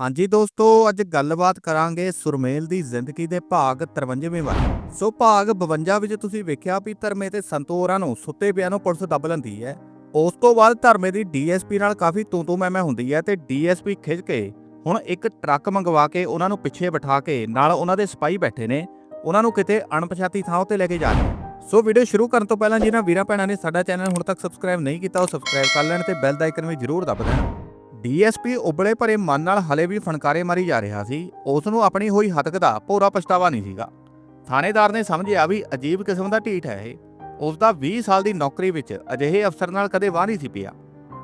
ਹਾਂਜੀ ਦੋਸਤੋ, ਅੱਜ ਗੱਲਬਾਤ ਕਰਾਂਗੇ ਸੁਰਮੇਲ ਦੀ ਜ਼ਿੰਦਗੀ ਦੇ ਭਾਗ 53ਵੇਂ ਬਾਰੇ ਸੋ ਭਾਗ 52 ਵਿੱਚ ਤੁਸੀਂ ਵੇਖਿਆ ਵੀ ਧਰਮੇ ਤੇ ਸੰਤੋਰਾਂ ਨੂੰ ਸੁੱਤੇ ਪਿਆ ਨੂੰ ਪੁਲਿਸ ਦੱਬ ਲੈਂਦੀ ਹੈ। ਉਸ ਤੋਂ ਬਾਅਦ ਧਰਮੇ ਦੀ ਡੀਐਸਪੀ ਨਾਲ ਕਾਫੀ ਤੂੰ ਤੂੰ ਮੈਂ ਮੈਂ ਹੁੰਦੀ ਹੈ ਤੇ ਡੀਐਸਪੀ ਖਿੱਚ ਕੇ ਹੁਣ ਇੱਕ ਟਰੱਕ ਮੰਗਵਾ ਕੇ ਉਹਨਾਂ ਨੂੰ ਪਿੱਛੇ ਬਿਠਾ ਕੇ ਨਾਲ ਉਹਨਾਂ ਦੇ ਸਿਪਾਹੀ ਬੈਠੇ ਨੇ। ਉਹਨਾਂ ਨੂੰ ਕਿਤੇ ਅਣਪਛਾਤੀ ਥਾਂ ਉੱਤੇ ਲੈ ਕੇ ਜਾ ਰਹੇ ਸੋ ਵੀਡੀਓ ਸ਼ੁਰੂ ਕਰਨ ਤੋਂ ਪਹਿਲਾਂ ਜਿਨ੍ਹਾਂ ਵੀਰਾਂ ਭੈਣਾਂ ਨੇ ਸਾਡਾ ਚੈਨਲ ਹੁਣ ਤੱਕ ਸਬਸਕ੍ਰਾਈਬ ਨਹੀਂ ਕੀਤਾ ਉਹ ਸਬਸਕ੍ਰਾਈਬ ਕਰ ਲੈਣ ਤੇ ਬੈਲ ਦਾ ਆਈਕਨ ਵੀ ਜ਼ਰੂਰ ਦਬ ਦੇਣ। ਡੀਐਸਪੀ ਉਬਲੇ ਭਰੇ ਮਨ ਨਾਲ ਹਲੇ ਵੀ ਫਣਕਾਰੇ ਮਾਰੀ ਜਾ ਰਿਹਾ ਸੀ। ਉਸ ਨੂੰ ਆਪਣੀ ਹੋਈ ਹਤਕ ਦਾ ਪੂਰਾ ਪਛਤਾਵਾ ਨਹੀਂ ਸੀਗਾ। ਥਾਣੇਦਾਰ ਨੇ ਸਮਝਿਆ ਵੀ ਅਜੀਬ ਕਿਸਮ ਦਾ ਢੀਠ ਹੈ ਇਹ। ਉਸ ਦਾ 20 ਸਾਲ ਦੀ ਨੌਕਰੀ ਵਿੱਚ ਅਜਿਹੇ ਅਫਸਰ ਨਾਲ ਕਦੇ ਵਾਹ ਨਹੀਂ ਸੀ ਪਿਆ।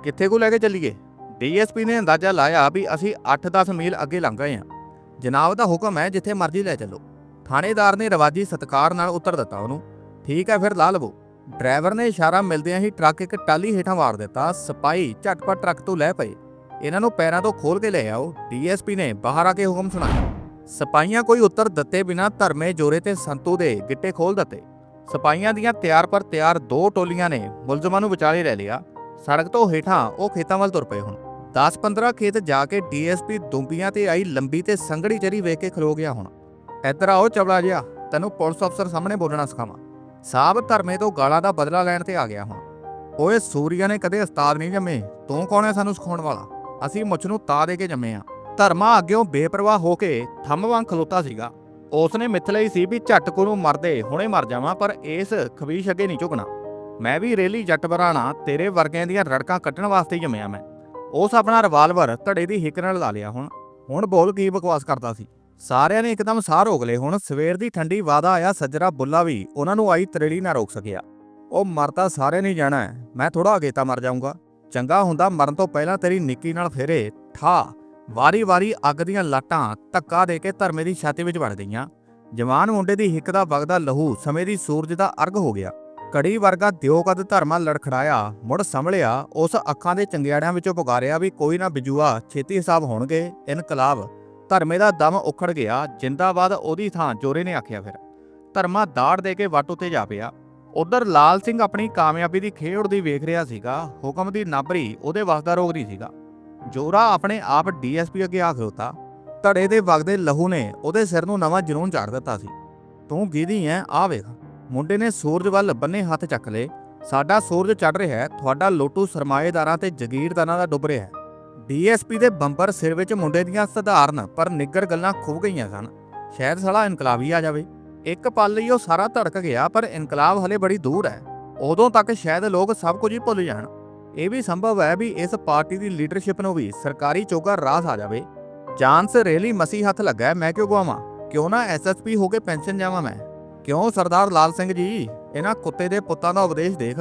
ਕਿੱਥੇ ਕੋ ਲੈ ਕੇ ਚੱਲੀਏ? ਡੀਐਸਪੀ ਨੇ ਅੰਦਾਜ਼ਾ ਲਾਇਆ ਵੀ ਅਸੀਂ 8-10 ਮੀਲ ਅੱਗੇ ਲੰਘ ਗਏ ਹਾਂ। ਜਨਾਬ ਦਾ ਹੁਕਮ ਹੈ ਜਿੱਥੇ ਮਰਜ਼ੀ ਲੈ ਚੱਲੋ। ਥਾਣੇਦਾਰ ਨੇ ਰਵਾਜੀ ਸਤਕਾਰ ਨਾਲ ਉੱਤਰ ਦਿੱਤਾ ਉਹਨੂੰ। ਠੀਕ ਹੈ ਫਿਰ ਲਾ ਲਵੋ। ਡਰਾਈਵਰ ਨੇ ਇਸ਼ਾਰਾ ਮਿਲਦਿਆਂ ਹੀ ਟਰੱਕ ਇੱਕ ਟਾਲੀ ਹੇਠਾਂ ਵਾਰ ਦਿੱਤਾ। ਸਿਪਾਈ ਝਟਪਟ ਟਰੱਕ ਤੋਂ ਲੈ ਪਏ। ਇਹਨਾਂ ਨੂੰ ਪੈਰਾਂ ਤੋਂ ਖੋਲ ਕੇ ਲੈ ਆਓ। ਡੀਐਸਪੀ ਨੇ ਬਾਹਰ ਆ ਕੇ ਹੁਕਮ ਸੁਣਾਇਆ। ਸਿਪਾਹੀਆਂ ਕੋਈ ਉੱਤਰ ਦਿੱਤੇ ਬਿਨਾ ਧਰਮੇ ਜੋਰੇ ਤੇ ਸੰਤੂ ਦੇ ਗਿੱਟੇ ਖੋਲ ਦਿੱਤੇ। ਸਿਪਾਹੀਆਂ ਦੀਆਂ ਤਿਆਰ ਪਰ ਤਿਆਰ ਦੋ ਟੋਲੀਆਂ ਨੇ ਮੁਲਜ਼ਮਾਂ ਨੂੰ ਵਿਚਾਲੇ ਲੈ ਲਿਆ। ਸੜਕ ਤੋਂ ਹੇਠਾਂ ਉਹ ਖੇਤਾਂ ਵੱਲ ਤੁਰ ਪਏ ਹੁਣ। 10-15 ਖੇਤ ਜਾ ਕੇ ਡੀਐਸਪੀ ਦੁੰਬੀਆਂ ਤੇ ਆਈ ਲੰਬੀ ਤੇ ਸੰਘੜੀ ਚਰੀ ਵੇਖ ਕੇ ਖਲੋ ਗਿਆ ਹੁਣ। ਇੱਧਰ ਆਓ ਚਵਲਾ ਜਿਹਾ, ਤੈਨੂੰ ਪੁਲਿਸ ਅਫਸਰ ਸਾਹਮਣੇ ਬੋਲਣਾ ਸਿਖਾਵਾਂ। ਸਾਹਬ ਧਰਮੇ ਤੋਂ ਗਾਲਾਂ ਦਾ ਬਦਲਾ ਲੈਣ ਤੇ ਆ ਗਿਆ ਹੁਣ। ਓਏ ਸੂਰੀਆ ਨੇ ਕਦੇ ਉਸਤਾਦ ਨਹੀਂ ਜੰਮੇ, ਤੂੰ ਕੌਣ ਹੈ ਸਾਨੂੰ ਸਿਖਾਉਣ ਵਾਲਾ? ਅਸੀਂ ਮੁੱਛ ਨੂੰ ਤਾ ਦੇ ਕੇ ਜੰਮੇ ਆ ਧਰਮਾ ਅੱਗਿਓਂ ਬੇਪਰਵਾਹ ਹੋ ਕੇ ਥੰਮ ਵਾਂਗ ਖਲੋਤਾ ਸੀਗਾ। ਉਸ ਨੇ ਮਿੱਥ ਲਈ ਸੀ ਵੀ ਝੱਟ ਕੋ ਨੂੰ ਮਰਦੇ ਹੁਣੇ ਮਰ ਜਾਵਾਂ, ਪਰ ਇਸ ਖਬੀਸ਼ ਅੱਗੇ ਨਹੀਂ ਝੁਕਣਾ। ਮੈਂ ਵੀ ਰੇਲੀ ਜੱਟ ਬਰਾਣਾ ਤੇਰੇ ਵਰਗਿਆਂ ਦੀਆਂ ਰੜਕਾਂ ਕੱਢਣ ਵਾਸਤੇ ਹੀ ਜੰਮਿਆ ਮੈਂ। ਉਸ ਆਪਣਾ ਰਿਵਾਲਵਰ ਧੜੇ ਦੀ ਹਿੱਕ ਨਾਲ ਲਾ ਲਿਆ ਹੁਣ। ਹੁਣ ਬੋਲ ਕੀ ਬਕਵਾਸ ਕਰਦਾ ਸੀ? ਸਾਰਿਆਂ ਨੇ ਇੱਕਦਮ ਸਾਹ ਰੋਕ ਲਏ ਹੁਣ। ਸਵੇਰ ਦੀ ਠੰਡੀ ਵਾਦਾ ਆਇਆ, ਸੱਜਰਾ ਬੁੱਲਾ ਵੀ ਉਹਨਾਂ ਨੂੰ ਆਈ ਤਰੇੜੀ ਨਾ ਰੋਕ ਸਕਿਆ। ਉਹ ਮਰਦਾ ਸਾਰਿਆਂ ਨੇ ਜਾਣਾ ਮੈਂ ਥੋੜਾ ਅਗੇਤਾ ਮਰ ਜਾਊਂਗਾ। ਚੰਗਾ ਹੁੰਦਾ ਮਰਨ ਤੋਂ ਪਹਿਲਾਂ ਤੇਰੀ ਨਿੱਕੀ ਨਾਲ ਫੇਰੇ, ਠਾ। ਵਾਰੀ-ਵਾਰੀ ਅੱਗ ਦੀਆਂ ਲਾਟਾਂ ਧੱਕਾ ਦੇ ਕੇ ਧਰਮੇ ਦੀ ਛਾਤੀ ਵਿੱਚ ਵੜ ਗਈਆਂ। ਜਵਾਨ ਮੁੰਡੇ ਦੀ ਹਿੱਕ ਦਾ ਵਗਦਾ ਲਹੂ ਸਮੇਂ ਦੀ ਸੂਰਜ ਦਾ ਅਰਗ ਹੋ ਗਿਆ। ਕੜੀ ਵਰਗਾ ਦਿਓ ਕਦ ਧਰਮਾ ਲੜਖੜਾਇਆ, ਮੁੜ ਸੰਭਲਿਆ, ਉਸ ਅੱਖਾਂ ਦੇ ਚੰਗਿਆੜਿਆਂ ਵਿੱਚੋਂ ਪੁਕਾਰਿਆ ਵੀ ਕੋਈ ਨਾ ਬਿਜੂਆ, ਛੇਤੀ ਹਿਸਾਬ ਹੋਣਗੇ, ਇਨਕਲਾਬ। ਧਰਮੇ ਦਾ ਦਮ ਉਖੜ ਗਿਆ, ਜਿੰਦਾਬਾਦ ਉਹਦੀ ਥਾਂ ਜੋਰੇ ਨੇ ਆਖਿਆ ਫਿਰ। ਧਰਮਾ ਦਾੜ ਦੇ ਕੇ ਵੱਟ ਉੱਤੇ ਜਾ ਪਿਆ। ਉਧਰ ਲਾਲ ਸਿੰਘ ਆਪਣੀ ਕਾਮਯਾਬੀ ਦੀ ਖੇਡ ਦੀ ਵੇਖ ਰਿਹਾ ਸੀਗਾ, ਹੁਕਮ ਦੀ ਨਾਬਰੀ ਉਹਦੇ ਵਸਦਾ ਰੋਗ ਨਹੀਂ ਸੀਗਾ। ਜੋਰਾ ਆਪਣੇ ਆਪ ਡੀਐਸਪੀ ਅੱਗੇ ਆ ਖਲੋਤਾ। ਧੜੇ ਦੇ ਵਗਦੇ ਲਹੂ ਨੇ ਉਹਦੇ ਸਿਰ ਨੂੰ ਨਵਾਂ ਜਨੂਨ ਚਾੜ ਦਿੱਤਾ ਸੀ। ਤੂੰ ਗੀਦੀ ਐ ਆ ਵੇਖ। ਮੁੰਡੇ ਨੇ ਸੂਰਜ ਵੱਲ ਬੰਨੇ ਹੱਥ ਚੱਕ ਲਏ। ਸਾਡਾ ਸੂਰਜ ਚੜ ਰਿਹਾ ਹੈ, ਤੁਹਾਡਾ ਲੋਟੂ ਸਰਮਾਏਦਾਰਾਂ ਤੇ ਜਗੀਰਦਾਰਾਂ ਦਾ ਡੁੱਬ ਰਿਹਾ ਹੈ। ਡੀਐਸਪੀ ਦੇ ਬੰਬਰ ਸਿਰ ਵਿੱਚ ਮੁੰਡੇ ਦੀਆਂ ਸਧਾਰਨ ਪਰ ਨਿੱਗਰ ਗੱਲਾਂ ਖੁੱਭ ਗਈਆਂ ਸਨ। ਸ਼ਾਇਦ ਸਾਲਾ ਇਨਕਲਾਬੀ ਆ ਜਾਵੇ। ਇੱਕ ਪਲ ਲਈ ਉਹ ਸਾਰਾ ਧੜਕ ਗਿਆ, ਪਰ ਇਨਕਲਾਬ ਹਲੇ ਬੜੀ ਦੂਰ ਹੈ। ਉਦੋਂ ਤੱਕ ਸ਼ਾਇਦ ਲੋਕ ਸਭ ਕੁਝ ਹੀ ਭੁੱਲ ਜਾਣ। ਇਹ ਵੀ ਸੰਭਵ ਹੈ ਵੀ ਇਸ ਪਾਰਟੀ ਦੀ ਲੀਡਰਸ਼ਿਪ ਨੂੰ ਵੀ ਸਰਕਾਰੀ ਚੋਗਾ ਰਾਸ ਆ ਜਾਵੇ। ਚਾਂਸ ਰੇਲੀ ਮਸੀ ਹੱਥ ਲੱਗਾ ਮੈਂ ਕਿਉਂ ਗਵਾਵਾਂ? ਕਿਉਂ ਨਾ ਐਸਐਸਪੀ ਹੋ ਕੇ ਪੈਨਸ਼ਨ ਜਾਵਾਂ ਮੈਂ? ਕਿਉਂ ਸਰਦਾਰ ਲਾਲ ਸਿੰਘ ਜੀ? ਇਹਨਾਂ ਕੁੱਤੇ ਦੇ ਪੁੱਤਾਂ ਦਾ ਉਪਦੇਸ਼ ਦੇਖ।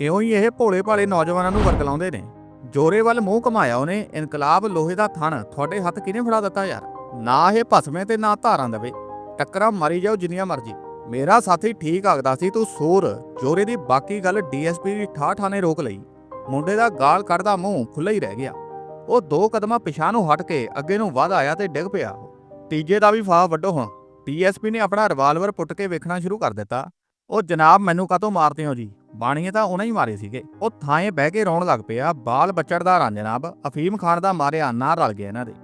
ਇਉਂ ਹੀ ਇਹ ਭੋਲੇ ਭਾਲੇ ਨੌਜਵਾਨਾਂ ਨੂੰ ਵਰਗਲਾਉਂਦੇ ਨੇ। ਜੋਰੇ ਵੱਲ ਮੂੰਹ ਘਮਾਇਆ ਉਹਨੇ, ਇਨਕਲਾਬ ਲੋਹੇ ਦਾ ਥਣ, ਤੁਹਾਡੇ ਹੱਥ ਕਿਹਨੇ ਫੜਾ ਦਿੱਤਾ ਯਾਰ? ਨਾ ਇਹ ਭਸਵੇਂ ਤੇ ਨਾ ਧਾਰਾਂ ਦੇਵੇ। ਟੱਕਰਾਂ ਮਾਰੀ ਜਾਓ ਜਿੰਨੀਆਂ ਮਰਜ਼ੀ। ਮੇਰਾ ਸਾਥੀ ਠੀਕ ਆਖਦਾ ਸੀ, ਤੂੰ ਸੂਰ, ਜੋਰੇ ਦੀ ਬਾਕੀ ਗੱਲ ਡੀਐਸਪੀ ਦੀ ਠਾਹ ਠਾਣੇ ਰੋਕ ਲਈ। ਮੁੰਡੇ ਦਾ ਗਾਲ ਕੱਢਦਾ ਮੂੰਹ ਖੁੱਲਾ ਹੀ ਰਹਿ ਗਿਆ। ਉਹ ਦੋ ਕਦਮਾਂ ਪਿਛਾਂ ਨੂੰ ਹਟ ਕੇ ਅੱਗੇ ਨੂੰ ਵਧ ਆਇਆ ਤੇ ਡਿੱਗ ਪਿਆ। ਤੀਜੇ ਦਾ ਵੀ ਫਾਹ ਵੱਡੋ ਹੁਣ ਡੀਐਸਪੀ ਨੇ ਆਪਣਾ ਰਿਵਾਲਵਰ ਪੁੱਟ ਕੇ ਵੇਖਣਾ ਸ਼ੁਰੂ ਕਰ ਦਿੱਤਾ। ਉਹ, ਜਨਾਬ, ਮੈਨੂੰ ਕਾਤੋਂ ਮਾਰਦੇ ਹੋ ਜੀ? ਬਾਣੀਏ ਤਾਂ ਉਹਨਾਂ ਹੀ ਮਾਰੇ ਸੀਗੇ। ਉਹ ਥਾਂਏ ਬਹਿ ਕੇ ਰੋਣ ਲੱਗ ਪਿਆ। ਬਾਲ ਬੱਚੜ ਦਾ ਰਾਂ ਜਨਾਬ। ਅਫੀਮ ਖਾਨ ਦਾ ਮਾਰਿਆ ਨਾ ਰਲ ਗਿਆ ਇਹਨਾਂ ਦੇ।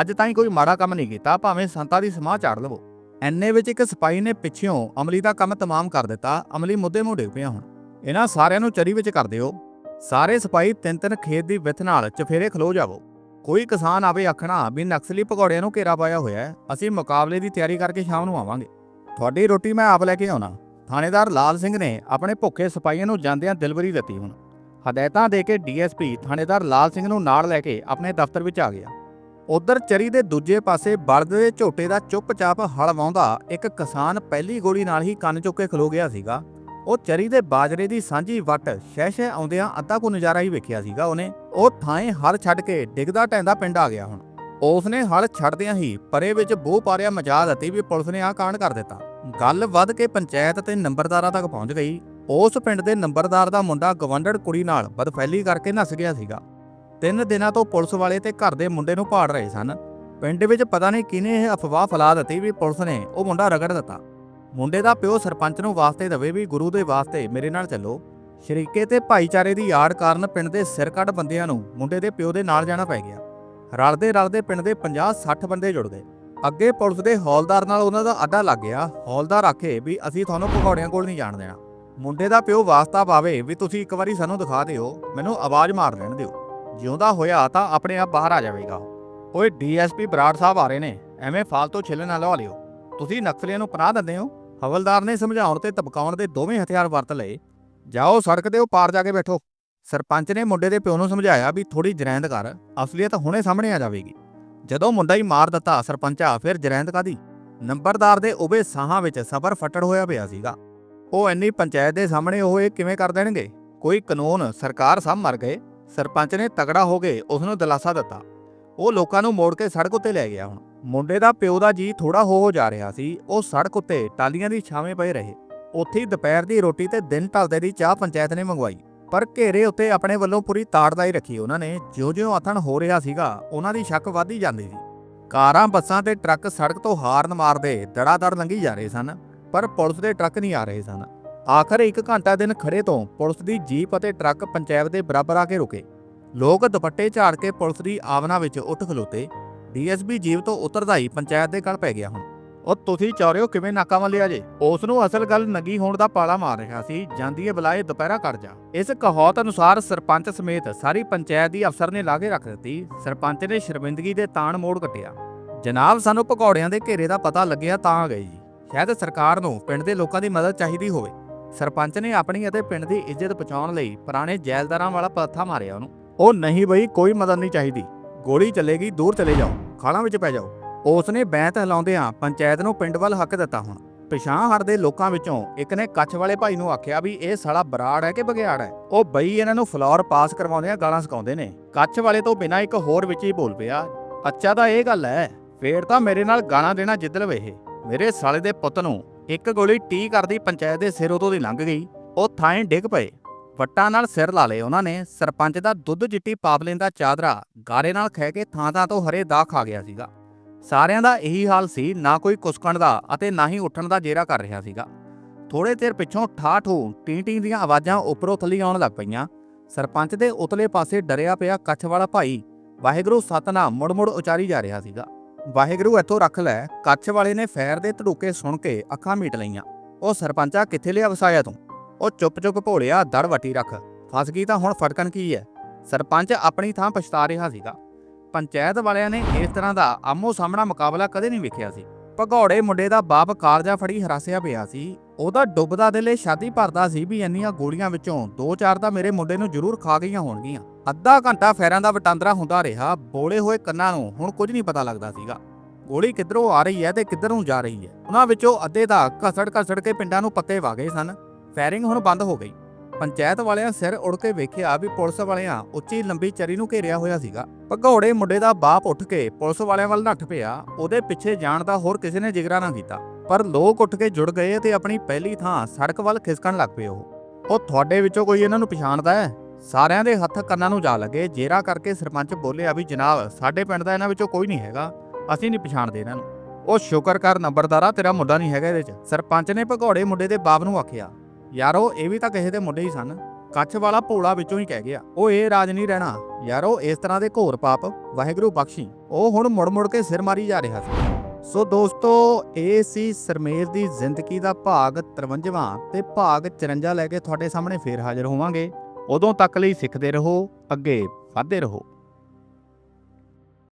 ਅੱਜ ਤਾਈਂ ਕੋਈ ਮਾੜਾ ਕੰਮ ਨਹੀਂ ਕੀਤਾ, ਭਾਵੇਂ ਸੰਤਾਂ ਦੀ ਸਮਾਹ ਚਾੜ ਲਵੋ। ਐਨੇ ਵਿੱਚ ਇੱਕ ਸਿਪਾਹੀ ਨੇ ਪਿੱਛੋਂ ਅਮਲੀ ਦਾ ਕੰਮ ਤਮਾਮ ਕਰ ਦਿੱਤਾ। ਅਮਲੀ ਮੁੱਦੇ ਮੂੰਹ ਡਿੱਗ ਪਿਆ ਹੁਣ। ਇਹਨਾਂ ਸਾਰਿਆਂ ਨੂੰ ਚਰੀ ਵਿੱਚ ਕਰ ਦਿਓ। ਸਾਰੇ ਸਿਪਾਹੀ ਤਿੰਨ ਤਿੰਨ ਖੇਤ ਦੀ ਵਿੱਥ ਨਾਲ ਚਫੇਰੇ ਖਲੋ ਜਾਵੋ। ਕੋਈ ਕਿਸਾਨ ਆਵੇ ਆਖਣਾ ਵੀ ਨਕਸਲੀ ਭਗੌੜਿਆਂ ਨੂੰ ਘੇਰਾ ਪਾਇਆ ਹੋਇਆ ਹੈ, ਅਸੀਂ ਮੁਕਾਬਲੇ ਦੀ ਤਿਆਰੀ ਕਰਕੇ ਸ਼ਾਮ ਨੂੰ ਆਵਾਂਗੇ। ਤੁਹਾਡੀ ਰੋਟੀ ਮੈਂ ਆਪ ਲੈ ਕੇ ਆਉਣਾ। ਥਾਣੇਦਾਰ ਲਾਲ ਸਿੰਘ ਨੇ ਆਪਣੇ ਭੁੱਖੇ ਸਿਪਾਹੀਆਂ ਨੂੰ ਜਾਂਦਿਆਂ ਦਿਲਵਰੀ ਦਿੱਤੀ ਹੁਣ। ਹਦਾਇਤਾਂ ਦੇ ਕੇ ਡੀਐਸਪੀ ਥਾਣੇਦਾਰ ਲਾਲ ਸਿੰਘ ਨੂੰ ਨਾਲ ਲੈ ਕੇ ਆਪਣੇ ਦਫ਼ਤਰ ਵਿੱਚ ਆ ਗਿਆ। ਉਧਰ ਚਰੀ ਦੇ ਦੂਜੇ ਪਾਸੇ ਬਲਦ ਦੇ ਝੋਟੇ ਦਾ ਚੁੱਪਚਾਪ ਹਲ ਵਾਉਂਦਾ ਇੱਕ ਕਿਸਾਨ ਪਹਿਲੀ ਗੋਲੀ ਨਾਲ ਹੀ ਕੰਨ ਚੁੱਕ ਕੇ ਖਲੋ ਗਿਆ ਸੀਗਾ। ਉਹ ਚਰੀ ਦੇ ਬਾਜਰੇ ਦੀ ਸਾਂਝੀ ਵੱਟ ਸ਼ਹਿ ਸ਼ਹਿ ਆਉਂਦਿਆਂ ਅੱਧਾ ਕੋ ਨਜ਼ਾਰਾ ਹੀ ਵੇਖਿਆ ਸੀਗਾ ਉਹਨੇ। ਉਹ ਥਾਂ ਹਲ ਛੱਡ ਕੇ ਡਿੱਗਦਾ ਟੈਂਦਾ ਪਿੰਡ ਆ ਗਿਆ ਹੁਣ। ਉਸਨੇ ਹਲ ਛੱਡਦਿਆਂ ਹੀ ਪਰੇ ਵਿੱਚ ਬੋਹ ਪਾਰਿਆ ਮਚਾ ਅਤੇ ਵੀ ਪੁਲਿਸ ਨੇ ਆਹ ਕਾਂਡ ਕਰ ਦਿੱਤਾ। ਗੱਲ ਵੱਧ ਕੇ ਪੰਚਾਇਤ ਤੇ ਨੰਬਰਦਾਰਾਂ ਤੱਕ ਪਹੁੰਚ ਗਈ। ਉਸ ਪਿੰਡ ਦੇ ਨੰਬਰਦਾਰ ਦਾ ਮੁੰਡਾ ਗਵੰਡੜ ਕੁੜੀ ਨਾਲ ਬਦਫੈਲੀ ਕਰਕੇ ਨੱਸ ਗਿਆ ਸੀਗਾ। ਤਿੰਨ ਦਿਨਾਂ ਤੋਂ ਪੁਲਿਸ ਵਾਲੇ ਤੇ ਘਰ ਦੇ ਮੁੰਡੇ ਨੂੰ ਭਾੜ ਰਹੇ ਸਨ। ਪਿੰਡ ਵਿੱਚ ਪਤਾ ਨਹੀਂ ਕਿਹਨੇ ਇਹ ਅਫਵਾਹ ਫੈਲਾ ਦਿੱਤੀ ਵੀ ਪੁਲਿਸ ਨੇ ਉਹ ਮੁੰਡਾ ਰਗੜ ਦਿੱਤਾ। ਮੁੰਡੇ ਦਾ ਪਿਓ ਸਰਪੰਚ ਨੂੰ ਵਾਸਤੇ ਦਵੇ ਵੀ ਗੁਰੂ ਦੇ ਵਾਸਤੇ ਮੇਰੇ ਨਾਲ ਚੱਲੋ। ਸ਼ਰੀਕੇ ਤੇ ਭਾਈਚਾਰੇ ਦੀ ਯਾੜ ਕਾਰਨ ਪਿੰਡ ਦੇ ਸਿਰ ਕੱਢ ਬੰਦਿਆਂ ਨੂੰ ਮੁੰਡੇ ਦੇ ਪਿਓ ਦੇ ਨਾਲ ਜਾਣਾ ਪੈ ਗਿਆ। ਰਲਦੇ ਰਲਦੇ ਪਿੰਡ ਦੇ 50 60 ਬੰਦੇ ਜੁੜ ਗਏ। ਅੱਗੇ ਪੁਲਿਸ ਦੇ ਹੌਲਦਾਰ ਨਾਲ ਉਹਨਾਂ ਦਾ ਅੱਡਾ ਲੱਗ ਗਿਆ। ਹੌਲਦਾਰ ਆਖੇ ਵੀ ਅਸੀਂ ਤੁਹਾਨੂੰ ਭਗੌੜਿਆਂ ਕੋਲ ਨਹੀਂ ਜਾਣ ਦੇਣਾ। ਮੁੰਡੇ ਦਾ ਪਿਓ ਵਾਸਤਾ ਪਾਵੇ ਵੀ ਤੁਸੀਂ ਇੱਕ ਵਾਰੀ ਸਾਨੂੰ ਦਿਖਾ ਦਿਓ, ਮੈਨੂੰ ਆਵਾਜ਼ ਮਾਰ ਲੈਣ ਦਿਓ। ਜਿਉਂਦਾ ਹੋਇਆ ਤਾਂ ਆਪਣੇ ਆਪ ਬਾਹਰ ਆ ਜਾਵੇਗਾ। ਉਹ। ਓਏ ਡੀਐਸਪੀ ਬਰਾੜ ਸਾਹਿਬ ਆ ਰਹੇ ਨੇ, ਐਵੇਂ ਫਾਲਤੂ ਛਿੱਲਣ ਨਾ ਲਵਾ ਲਿਓ। ਤੁਸੀਂ ਨਕਸਲੀਆਂ ਨੂੰ ਪਨਾਹ ਦਿੰਦੇ ਹੋ? ਹਵਲਦਾਰ ਨੇ ਸਮਝਾਉਣ ਤੇ ਧਮਕਾਉਣ ਦੇ ਦੋਵੇਂ ਹਥਿਆਰ ਵਰਤ ਲਏ। ਜਾਓ ਸੜਕ ਤੇ ਉਹ ਪਾਰ ਜਾ ਕੇ ਬੈਠੋ। ਸਰਪੰਚ ਨੇ ਮੁੰਡੇ ਦੇ ਪਿਓ ਨੂੰ ਸਮਝਾਇਆ ਵੀ ਥੋੜੀ ਜਰੈਂਦ ਕਰ, ਅਸਲੀਅਤ ਹੁਣੇ ਸਾਹਮਣੇ ਆ ਜਾਵੇਗੀ। ਜਦੋਂ ਮੁੰਡਾ ਹੀ ਮਾਰ ਦਿੱਤਾ ਸਰਪੰਚਾ, ਫਿਰ ਜਰੈਂਦ ਕਾਦੀ? ਨੰਬਰਦਾਰ ਦੇ ਉਬੇ ਸਾਹਾਂ ਵਿੱਚ ਸਬਰ ਫੱਟੜ ਹੋਇਆ ਪਿਆ ਸੀਗਾ। ਉਹ ਇੰਨੀ ਪੰਚਾਇਤ ਦੇ ਸਾਹਮਣੇ ਉਹ ਇਹ ਕਿਵੇਂ ਕਰ ਦੇਣਗੇ? ਕੋਈ ਕਾਨੂੰਨ, ਸਰਕਾਰ ਸਭ ਮਰ ਗਏ। ਸਰਪੰਚ ਨੇ ਤਗੜਾ ਹੋ ਕੇ ਉਸ ਨੂੰ ਦਿਲਾਸਾ ਦਿੱਤਾ। ਉਹ ਲੋਕਾਂ ਨੂੰ ਮੋੜ ਕੇ ਸੜਕ ਉੱਤੇ ਲੈ ਗਿਆ ਹੁਣ। ਮੁੰਡੇ ਦਾ ਪਿਓ ਦਾ ਜੀ ਥੋੜਾ ਹੋ ਹੋ ਜਾ ਰਿਹਾ ਸੀ। ਉਹ ਸੜਕ ਉੱਤੇ ਟਾਲੀਆਂ ਦੀ ਛਾਵੇਂ ਪਏ ਰਹੇ। ਉੱਥੇ ਹੀ ਦੁਪਹਿਰ ਦੀ ਰੋਟੀ ਤੇ ਦਿਨ ਢਲਦੇ ਦੀ ਚਾਹ ਪੰਚਾਇਤ ਨੇ ਮੰਗਵਾਈ। ਪਰ ਘੇਰੇ ਉੱਤੇ ਆਪਣੇ ਵੱਲੋਂ ਪੂਰੀ ਤਾੜਦਾਈ ਰੱਖੀ ਉਹਨਾਂ ਨੇ। ਜਿਉਂ-ਜਿਉਂ ਅਥਣ ਹੋ ਰਿਹਾ ਸੀਗਾ, ਉਹਨਾਂ ਦੀ ਸ਼ੱਕ ਵੱਧਦੀ ਜਾਂਦੀ ਸੀ। ਕਾਰਾਂ, ਬੱਸਾਂ ਤੇ ਟਰੱਕ ਸੜਕ ਤੋਂ ਹਾਰਨ ਮਾਰਦੇ ਦੜਾ-ਦੜ ਲੰਘੀ ਜਾ ਰਹੇ ਸਨ। ਪਰ ਪੁਲਿਸ ਦੇ ਟਰੱਕ ਨਹੀਂ ਆ ਰਹੇ ਸਨ। ਆਖਰ ਇੱਕ ਘੰਟਾ ਦਿਨ ਖੜੇ ਤੋਂ ਪੁਲਿਸ ਦੀ ਜੀਪ ਅਤੇ ਟਰੱਕ ਪੰਚਾਇਤ ਦੇ ਬਰਾਬਰ ਆ ਕੇ ਰੁਕੇ। ਲੋਕ ਦੁਪੱਟੇ ਝਾੜ ਕੇ ਪੁਲਿਸ ਦੀ ਆਵਨਾ ਵਿੱਚ ਉੱਠ ਖਲੋਤੇ। ਡੀਐਸਪੀ ਜੀਪ ਤੋਂ ਉਤਰਦਾ ਹੀ ਪੰਚਾਇਤ ਦੇ ਗਲ ਪੈ ਗਿਆ ਹੁਣ। ਉਹ ਤੁਸੀਂ ਚੌਰਿਓ ਕਿਵੇਂ ਨਾਕਾ ਲਿਆ ਜੇ? ਉਸ ਨੂੰ ਅਸਲ ਗੱਲ ਨਗੀ ਹੋਣ ਦਾ ਪਾਲਾ ਮਾਰ ਰਿਹਾ ਸੀ, ਜਾਂਦੀ ਏ ਬੁਲਾਏ ਦੁਪਹਿਰਾ ਕਰ ਜਾ। ਇਸ ਕਹਾਵਤ ਅਨੁਸਾਰ ਸਰਪੰਚ ਸਮੇਤ ਸਾਰੀ ਪੰਚਾਇਤ ਦੀ ਅਫਸਰ ਨੇ ਲਾਗੇ ਰੱਖ ਦਿੱਤੀ। ਸਰਪੰਚ ਨੇ ਸ਼ਰਮਿੰਦਗੀ ਦੇ ਤਾਣ ਮੋੜ ਕੱਟਿਆ। ਜਨਾਬ, ਸਾਨੂੰ ਪਕੌੜਿਆਂ ਦੇ ਘੇਰੇ ਦਾ ਪਤਾ ਲੱਗਿਆ ਤਾਂ ਆ ਗਏ ਜੀ। ਸ਼ਾਇਦ ਸਰਕਾਰ ਨੂੰ ਪਿੰਡ ਦੇ ਲੋਕਾਂ ਦੀ ਮਦਦ ਚਾਹੀਦੀ ਹੋਵੇ। ਸਰਪੰਚ ਨੇ ਆਪਣੀ ਅਤੇ ਪਿੰਡ ਦੀ ਇੱਜ਼ਤ ਬਚਾਉਣ ਲਈ ਪੁਰਾਣੇ ਜੈਲਦਾਰਾਂ ਵਾਲਾ ਪੱਥਾ ਮਾਰਿਆ ਉਹਨੂੰ। ਉਹ ਨਹੀਂ ਬਈ, ਕੋਈ ਮਦਦ ਨਹੀਂ ਚਾਹੀਦੀ। ਗੋਲੀ ਚੱਲੇਗੀ, ਦੂਰ ਚਲੇ ਜਾਓ, ਖਾਲਾਂ ਵਿੱਚ ਪੈ ਜਾਓ। ਉਸ ਨੇ ਬੈਂਤ ਹਿਲਾਉਂਦਿਆਂ ਪੰਚਾਇਤ ਨੂੰ ਪਿੰਡ ਵੱਲ ਹੱਕ ਦਿੱਤਾ ਹੁਣ। ਪਿਛਾਂ ਹਟਦੇ ਲੋਕਾਂ ਵਿੱਚੋਂ ਇੱਕ ਨੇ ਕੱਛ ਵਾਲੇ ਭਾਈ ਨੂੰ ਆਖਿਆ ਵੀ ਇਹ ਸਾਲਾ ਬਰਾੜ ਹੈ ਕਿ ਬਗਿਆੜ ਹੈ? ਉਹ ਬਈ ਇਹਨਾਂ ਨੂੰ ਫਲੋਰ ਪਾਸ ਕਰਵਾਉਂਦਿਆਂ ਗਾਲਾਂ ਸਿਕਾਉਂਦੇ ਨੇ। ਕੱਛ ਵਾਲੇ ਤੋਂ ਬਿਨਾਂ ਇੱਕ ਹੋਰ ਵਿੱਚ ਹੀ ਬੋਲ ਪਿਆ, ਅੱਛਾ ਤਾਂ ਇਹ ਗੱਲ ਹੈ, ਫੇਰ ਤਾਂ ਮੇਰੇ ਨਾਲ ਗਾਣਾ ਦੇਣਾ ਜਿੱਦ ਲਵੇ ਇਹ। ਮੇਰੇ ਸਾਲੇ ਦੇ ਪੁੱਤ ਨੂੰ ਇੱਕ ਗੋਲੀ ਟੀ ਕਰਦੀ ਪੰਚਾਇਤ ਦੇ ਸਿਰ ਉਤੋਂ ਦੀ ਲੰਘ ਗਈ। ਉਹ ਥਾਂ ਡਿੱਗ ਪਏ। ਵੱਟਾਂ ਨਾਲ ਸਿਰ ਲਾ ਲਏ ਉਹਨਾਂ ਨੇ। ਸਰਪੰਚ ਦਾ ਦੁੱਧ ਚਿੱਟੀ ਪਾਪਲੇਨ ਦਾ ਚਾਦਰਾ ਗਾਰੇ ਨਾਲ ਖਹਿ ਕੇ ਥਾਂ ਥਾਂ ਤੋਂ ਹਰੇ ਦਾਗ ਖਾ ਗਿਆ ਸੀਗਾ। ਸਾਰਿਆਂ ਦਾ ਇਹੀ ਹਾਲ ਸੀ, ਨਾ ਕੋਈ ਕੁਸਕਣ ਦਾ ਅਤੇ ਨਾ ਹੀ ਉੱਠਣ ਦਾ ਜੇਰਾ ਕਰ ਰਿਹਾ ਸੀਗਾ। ਥੋੜੇ ਦੇਰ ਪਿੱਛੋਂ ਠਾਠੂ ਟੀ ਟੀਂ ਦੀਆਂ ਆਵਾਜ਼ਾਂ ਉੱਪਰੋਂ ਥੱਲੇ ਆਉਣ ਲੱਗ ਪਈਆਂ। ਸਰਪੰਚ ਦੇ ਉਤਲੇ ਪਾਸੇ ਡਰਿਆ ਪਿਆ ਕੱਛ ਵਾਲਾ ਭਾਈ, ਵਾਹਿਗੁਰੂ ਸਤਨਾਮ ਮੁੜ-ਮੁੜ ਉਚਾਰੀ ਜਾ ਰਿਹਾ ਸੀਗਾ। ਵਾਹਿਗੁਰੂ ਇੱਥੋਂ ਰੱਖ ਲੈ ਕੱਛ ਵਾਲੇ ਨੇ ਫੈਰ ਦੇ ਧੜੂਕੇ ਸੁਣ ਕੇ ਅੱਖਾਂ ਮੀਟ ਲਈਆਂ। ਉਹ ਸਰਪੰਚਾ ਕਿੱਥੇ ਲਿਆ ਵਸਾਇਆ ਤੂੰ? ਉਹ ਚੁੱਪ-ਚੁੱਪ ਭੋਲਿਆ, ਦੜ ਵਟੀ ਰੱਖ। ਫਸ ਗਈ ਤਾਂ ਹੁਣ ਫਟਕਣ ਕੀ ਹੈ ਸਰਪੰਚ ਆਪਣੀ ਥਾਂ ਪਛਤਾ ਰਿਹਾ ਸੀਗਾ। ਪੰਚਾਇਤ ਵਾਲਿਆਂ ਨੇ ਇਸ ਤਰ੍ਹਾਂ ਦਾ ਆਮੋ ਸਾਹਮਣਾ ਮੁਕਾਬਲਾ ਕਦੇ ਨਹੀਂ ਵੇਖਿਆ ਸੀ। ਭਗੌੜੇ ਮੁੰਡੇ ਦਾ ਬਾਪ ਕਾਲਜਾ ਫੜੀ ਹਰਾਸਿਆ ਪਿਆ ਸੀ। ਉਹਦਾ ਡੁੱਬਦਾ ਦਿਲ ਇਹ ਸ਼ਾਦੀ ਭਰਦਾ ਸੀ ਵੀ ਇੰਨੀਆਂ ਗੋਲੀਆਂ ਵਿੱਚੋਂ ਦੋ ਚਾਰ ਤਾਂ ਮੇਰੇ ਮੁੰਡੇ ਨੂੰ ਜ਼ਰੂਰ ਖਾ ਗਈਆਂ ਹੋਣਗੀਆਂ। ਅੱਧਾ ਘੰਟਾ ਫੈਰਾਂ ਦਾ ਵਟਾਂਦਰਾ ਹੁੰਦਾ ਰਿਹਾ, ਬੋਲੇ ਹੋਏ ਕੰਨਾਂ ਨੂੰ ਹੁਣ ਕੁਝ ਨਹੀਂ ਪਤਾ ਲੱਗਦਾ ਸੀਗਾ। ਗੋਲੀ ਕਿੱਧਰੋਂ ਆ ਰਹੀ ਹੈ ਤੇ ਕਿੱਧਰ ਨੂੰ ਜਾ ਰਹੀ ਹੈ? ਉਹਨਾਂ ਵਿੱਚੋਂ ਅੱਧੇ ਦਾ ਘਸੜ ਘਸੜ ਕੇ ਪਿੰਡਾਂ ਨੂੰ ਪੱਤੇ ਵਾਗੇ ਸਨ। ਫਾਇਰਿੰਗ ਹੁਣ ਬੰਦ ਹੋ ਗਈ। ਪੰਚਾਇਤ ਵਾਲਿਆਂ ਸਿਰ ਉੜ ਕੇ ਵੇਖਿਆ ਵੀ ਪੁਲਿਸ ਵਾਲਿਆਂ ਉੱਚੀ ਲੰਬੀ ਚਰੀ ਨੂੰ ਘੇਰਿਆ ਹੋਇਆ ਸੀਗਾ। ਭਗੌੜੇ ਮੁੰਡੇ ਦਾ ਬਾਪ ਉੱਠ ਕੇ ਪੁਲਿਸ ਵਾਲਿਆਂ ਵੱਲ ਨੱਠ ਪਿਆ, ਉਹਦੇ ਪਿੱਛੇ ਜਾਣ ਦਾ ਹੋਰ ਕਿਸੇ ਨੇ ਜਿਗਰਾ ਨਾ ਕੀਤਾ। ਪਰ ਲੋਕ ਉੱਠ ਕੇ ਜੁੜ ਗਏ ਤੇ ਆਪਣੀ ਪਹਿਲੀ ਥਾਂ ਸੜਕ ਵੱਲ ਖਿਸਕਣ ਲੱਗ ਪਏ ਉਹ। ਉਹ ਤੁਹਾਡੇ ਵਿੱਚੋਂ ਕੋਈ ਇਹਨਾਂ ਨੂੰ ਪਛਾਣਦਾ ਹੈ? ਸਾਰਿਆਂ ਦੇ ਹੱਥ ਕੰਨਾਂ ਨੂੰ ਜਾ ਲੱਗੇ, ਜੇਰਾ ਕਰਕੇ ਸਰਪੰਚ ਬੋਲਿਆ ਵੀ ਜਨਾਬ, ਸਾਡੇ ਪਿੰਡ ਦਾ ਇਹਨਾਂ ਵਿੱਚੋਂ ਕੋਈ ਨਹੀਂ ਹੈਗਾ। ਅਸੀਂ ਨਹੀਂ ਪਛਾਣਦੇ ਇਹਨਾਂ ਨੂੰ। ਉਹ ਸ਼ੁਕਰ ਕਰ ਨੰਬਰਦਾਰਾ, ਤੇਰਾ ਮੁੰਡਾ ਨਹੀਂ ਹੈਗਾ ਇਹਦੇ 'ਚ। ਸਰਪੰਚ ਨੇ ਭਗੌੜੇ ਮੁੰਡੇ ਦੇ ਬਾਪ ਨੂੰ ਆਖਿਆ। ਯਾਰੋ, ਇਹ ਵੀ ਤਾਂ ਕਿਸੇ ਦੇ ਮੁੰਡੇ ਹੀ ਸਨ। ਕੱਛ ਵਾਲਾ ਭੋਲਾ ਵਿੱਚੋਂ ਹੀ ਕਹਿ ਗਿਆ ਉਹ ਇਹ ਰਾਜ ਨਹੀਂ ਰਹਿਣਾ। ਯਾਰੋ, ਇਸ ਤਰ੍ਹਾਂ ਦੇ ਘੋਰ ਪਾਪ, ਵਾਹਿਗੁਰੂ ਬਖਸ਼ੀ। ਉਹ ਹੁਣ ਮੁੜ ਮੁੜ ਕੇ ਸਿਰ ਮਾਰੀ ਜਾ ਰਿਹਾ ਸੀ। ਸੋ ਦੋਸਤੋ, ਇਹ ਸੀ ਸਰਮੇਰ ਦੀ ਜ਼ਿੰਦਗੀ ਦਾ ਭਾਗ 53ਵਾਂ ਤੇ ਭਾਗ 54 ਲੈ ਕੇ ਤੁਹਾਡੇ ਸਾਹਮਣੇ ਫੇਰ ਹਾਜ਼ਰ ਹੋਵਾਂਗੇ। ਉਦੋਂ ਤੱਕ ਲਈ ਸਿੱਖਦੇ ਰਹੋ, ਅੱਗੇ ਵਧਦੇ ਰਹੋ।